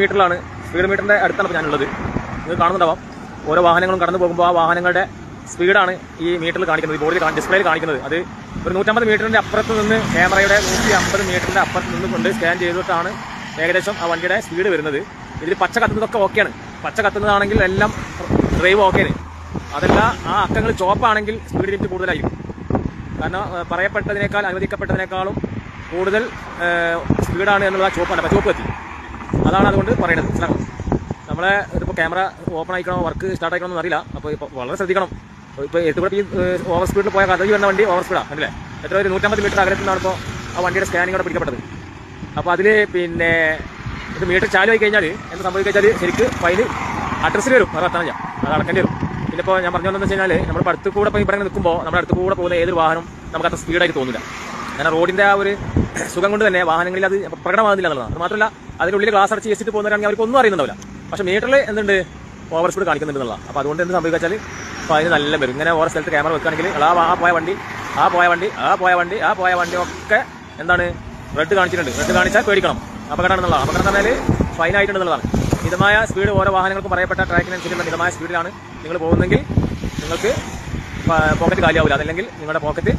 മീറ്ററിലാണ്. Speed മീറ്ററിന്റെ അടുത്താണ് ഞാനുള്ളത്. ഇത് കാണുന്നുണ്ടാവാം. ഓരോ വാഹനങ്ങളും കടന്നു പോകുമ്പോൾ ആ വാഹനങ്ങളുടെ സ്പീഡാണ് ഈ മീറ്ററിൽ കാണിക്കുന്നത്. ബോർഡിൽ ഡിസ്പ്ലേയിൽ കാണിക്കുന്നത്. അത് ഒരു നൂറ്റമ്പത് മീറ്ററിന്റെ അപ്പുറത്ത് നിന്ന് ക്യാമറയുടെ നൂറ്റി അമ്പത് മീറ്ററിന്റെ അപ്പുറത്ത് നിന്ന് കൊണ്ട് സ്കാൻ ചെയ്തിട്ടാണ് ഏകദേശം ആ വണ്ടിയുടെ സ്പീഡ് വരുന്നത്. ഇതിൽ പച്ച കത്തുന്നതൊക്കെ ഓക്കെയാണ്. പച്ച കത്തുന്നതാണെങ്കിൽ എല്ലാം ഡ്രൈവ് ഓക്കെയാണ്. അതല്ല ആ അക്കങ്ങൾ ചുവപ്പാണെങ്കിൽ സ്പീഡ് ലിമിറ്റ് കൂടുതലായിരിക്കും. കാരണം പറയപ്പെട്ടതിനേക്കാൾ അനുവദിക്കപ്പെട്ടതിനേക്കാളും കൂടുതൽ സ്പീഡാണ് എന്നുള്ള ആ ചുവപ്പാണ്. അപ്പോൾ ചുവപ്പ് എത്തി അതാണ് അതുകൊണ്ട് പറയുന്നത്. മനസ്സിലാക്കണം നമ്മളെ ഇതിപ്പോൾ ക്യാമറ ഓപ്പൺ ആയിക്കണോ വർക്ക് സ്റ്റാർട്ട് ആയിക്കണോ എന്ന് അറിയില്ല. അപ്പോൾ ഇപ്പോൾ വളരെ ശ്രദ്ധിക്കണം. ഇപ്പോൾ എത്തുകൂടെ ഈ ഓവർ സ്പീഡിൽ പോയ കഥ വരുന്ന വണ്ടി ഓവർ സ്പീഡാണ് അല്ലേ? എത്ര ഒരു നൂറ്റമ്പത് മീറ്റർ അകലത്തിൽ നിന്നാണ് ഇപ്പോൾ ആ വണ്ടിയുടെ സ്കാനിങ് അവിടെ പിടിക്കപ്പെട്ടത്. അപ്പോൾ അതിൽ പിന്നെ ഇത് മീറ്റർ ചാലു ആയി കഴിഞ്ഞാൽ എന്ത് സംഭവിച്ചാൽ ശരിക്ക് ഫൈന് അഡ്രസ്സിൽ വരും. അത് എത്തണം അത് അടക്കേണ്ടി വരും. പിന്നെ ഇപ്പോൾ ഞാൻ പറഞ്ഞതെന്ന് വെച്ച് കഴിഞ്ഞാൽ നമ്മൾ അടുത്ത് കൂടെ ഇപ്പോൾ ഇവിടെ നിൽക്കുമ്പോൾ നമ്മുടെ അടുത്ത് കൂടെ പോകുന്ന ഏതൊരു വാഹനം നമുക്ക് അത്ര സ്പീഡായിട്ട് തോന്നില്ല കാരണം റോഡിന്റെ ആ ഒരു സുഖം കൊണ്ട് തന്നെ വാഹനങ്ങളിൽ അത് പ്രകടമാകുന്നില്ല എന്നുള്ളതാണ്. മാത്രമല്ല അതിനുള്ളിൽ ഗ്ലാസ് അടച്ച് വെച്ചിട്ട് പോകുന്നവരാണെങ്കിൽ അവർക്ക് ഒന്നും അറിയുന്നുണ്ടാവില്ല. പക്ഷേ മീറ്ററിൽ എന്തുണ്ട്? ഓവർ സ്പീഡ് കാണിക്കുന്നുണ്ടെന്നുള്ള എന്നുള്ളതാണ്. അപ്പോൾ അതുകൊണ്ട് എന്ത് സംഭവിച്ചാൽ അപ്പോൾ അതിന് നല്ല വരും. ഇങ്ങനെ ഓരോ സ്ഥലത്ത് ക്യാമറ വെക്കുകയാണെങ്കിൽ ആ ആ പോയ വണ്ടി ആ പോയ വണ്ടി ആ പോയ വണ്ടി ആ പോയ വണ്ടി ഒക്കെ എന്താണ്? റെഡ് കാണിച്ചിട്ടുണ്ട്. റെഡ് കാണിച്ചാൽ പേടിക്കണം. അപകടമാണെന്നുള്ള അപകടം എന്ന് പറഞ്ഞാൽ ഫൈൻ ആയിട്ടുണ്ടെന്നുള്ളതാണ് മിതമായ സ്പീഡ് ഓരോ വാഹനങ്ങൾക്കും പറയപ്പെട്ട ട്രാക്കിനനുസരിച്ചുള്ള മിതമായ സ്പീഡിലാണ് നിങ്ങൾ പോകുന്നെങ്കിൽ നിങ്ങൾക്ക് പോക്കറ്റ് കാലിയാവില്ല അതല്ലെങ്കിൽ നിങ്ങളുടെ പോക്കറ്റ്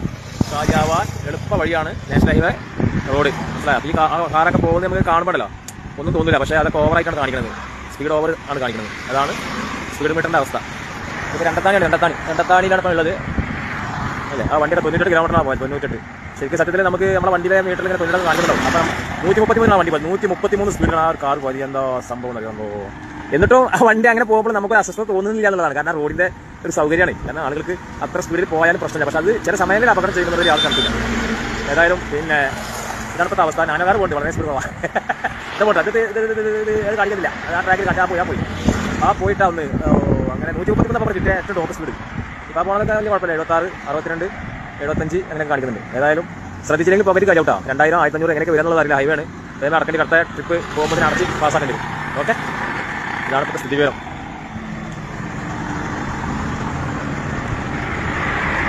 കാലിയാവാൻ എളുപ്പ വഴിയാണ് നാഷണൽ ഹൈവേ റോഡ് അല്ലേ? ഈ കാറൊക്കെ പോകുന്നത് നമുക്ക് കാണുമ്പോഴല്ലോ ഒന്നും തോന്നില്ല. പക്ഷേ അതൊക്കെ ഓവറായിട്ടാണ് കാണിക്കുന്നത്. സ്പീഡ് ഓവർ ആണ് കാണിക്കുന്നത്. അതാണ് സ്പീഡ് മീറ്ററിന്റെ അവസ്ഥ. ഇപ്പോൾ രണ്ടത്താണിയാണ് രണ്ടത്താണി. രണ്ടത്താണിയിലാണ് ഇപ്പോൾ ഉള്ളത്. അല്ലേ? ആ വണ്ടിയുടെ തൊണ്ണൂറ്റെട്ട് കിലോമീറ്ററാണ് പോയത് തൊണ്ണൂറ്റെട്ട്. ശരിക്കും സത്യത്തിൽ നമുക്ക് നമ്മുടെ വണ്ടിയിലെ മീറ്ററിൽ ഇങ്ങനെ തൊണ്ണൂറ് കാണിക്കുന്നുണ്ടാവും. അപ്പം നൂറ്റി മുപ്പത്തി മൂന്നാണ് വണ്ടി പോയത്. നൂറ്റി മുപ്പത്തി മൂന്ന് സ്പീഡിലാണ് ആ കാർ പോയത്. എന്താ സംഭവം അറിയാമോ എന്നിട്ടും ആ വണ്ടി അങ്ങനെ പോകുമ്പോൾ നമുക്ക് അസ്വസ്ഥത തോന്നുന്നില്ല എന്നുള്ളതാണ്. കാരണം റോഡിന്റെ ഒരു സൗകര്യമാണ്. കാരണം ആളുകൾക്ക് അത്ര സ്പീഡിൽ പോയാലും പ്രശ്നമില്ല. പക്ഷേ അത് ചില സമയങ്ങളിൽ അപകടം ചെയ്യുന്നവർ ആൾ കണ്ടില്ല ഏതായാലും പിന്നെ ഇതാണ് ഇപ്പോഴത്തെ ഞാൻ വേറെ പോയിട്ട് വളരെ സ്പീഡ് പോവാം ഇത് പോട്ടെ അത് ഇത് കാണിക്കുന്നില്ല. ആ ട്രാക്കിൽ കണ്ടാൽ പോയി ആ പോയി. ആ പോയിട്ടാ ഒന്ന് അങ്ങനെ നൂറ്റി മുപ്പത്തി മൂന്ന് കിട്ടിയ ഏറ്റവും ടോപ്പ് സ്പീഡ് ഇപ്പോൾ പോണതൊക്കെ വലിയ കുഴപ്പമില്ല. എഴുപത്താറ് അറുപത്തിരണ്ട് എഴുപത്തഞ്ച് അങ്ങനെ കാണിക്കുന്നുണ്ട്. ഏതായാലും ശ്രദ്ധിച്ചില്ലെങ്കിൽ പോക്കറ്റ് കേട്ടോ രണ്ടായിരം ആയിരത്തി അഞ്ഞൂറ് എങ്ങനെയൊക്കെ വരുന്നുള്ള അറിയില്ല. ഹൈവേ ആണ്. അതേപോലെ അടക്കേണ്ടി കറക്റ്റ് ട്രിപ്പ് പോകുമ്പോൾ അടച്ച് പാസ്സാക്കേണ്ടി വരും. ഓക്കെ ഇതാണ് ഇപ്പോൾ സ്ഥിതി വിവരം.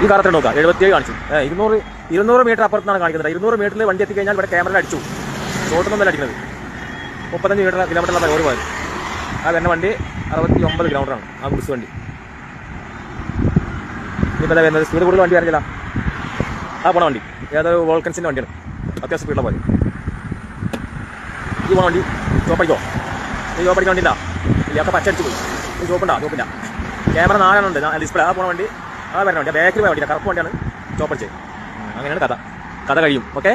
ഈ കാറത്തിൽ നോക്കാം. എഴുപത്തിയേഴ് കാണിച്ചു. ഇരുന്നൂറ് ഇരുന്നൂറ് മീറ്റർ അപ്പുറത്താണ് കാണിക്കുന്നത്. ഇരുന്നൂറ് മീറ്ററിൽ വണ്ടി എത്തിക്കഴിഞ്ഞാൽ ഇവിടെ ക്യാമറ അടിച്ചു. റോട്ടൊന്നും അടിക്കുന്നത് മുപ്പത്തഞ്ച് മീറ്റർ കിലോമീറ്ററിലാണ് ഓരോ പോയത് ആ തന്നെ വണ്ടി അറുപത്തി ഒമ്പത് കിലോമീറ്ററാണ് ആ ഗുഡ്സ് വണ്ടി. ഇനിയിപ്പോൾ വരുന്നത് സ്പീഡ് കൂടുതൽ വണ്ടി അറിയില്ല ആ പോണ വണ്ടി. ഏതൊരു വോൾക്കൻസിന്റെ വണ്ടിയാണ്. അത്യാവശ്യം സ്പീഡിലാണ് പോയത് ഈ പോണ വണ്ടി ചോപ്പടിക്കോ ഈ ചോപ്പടിക്കാൻ വണ്ടിയില്ല ഇല്ല ഒക്കെ പച്ചടിച്ച് പോയി. ഈ ചോപ്പുണ്ടാ ചോപ്പില്ല ക്യാമറ നാലെണ്ണുണ്ട് ഡിസ്പ്ലേ ആ പോണ വണ്ടി ആ വരുന്ന വണ്ടി ബാക്കിൽ പോയ വണ്ടിയാണ് കറുപ്പ് വണ്ടിയാണ് ചോപ്പടിച്ചത് അങ്ങനെയാണ് കഥ. കഥ കഴിയും ഓക്കെ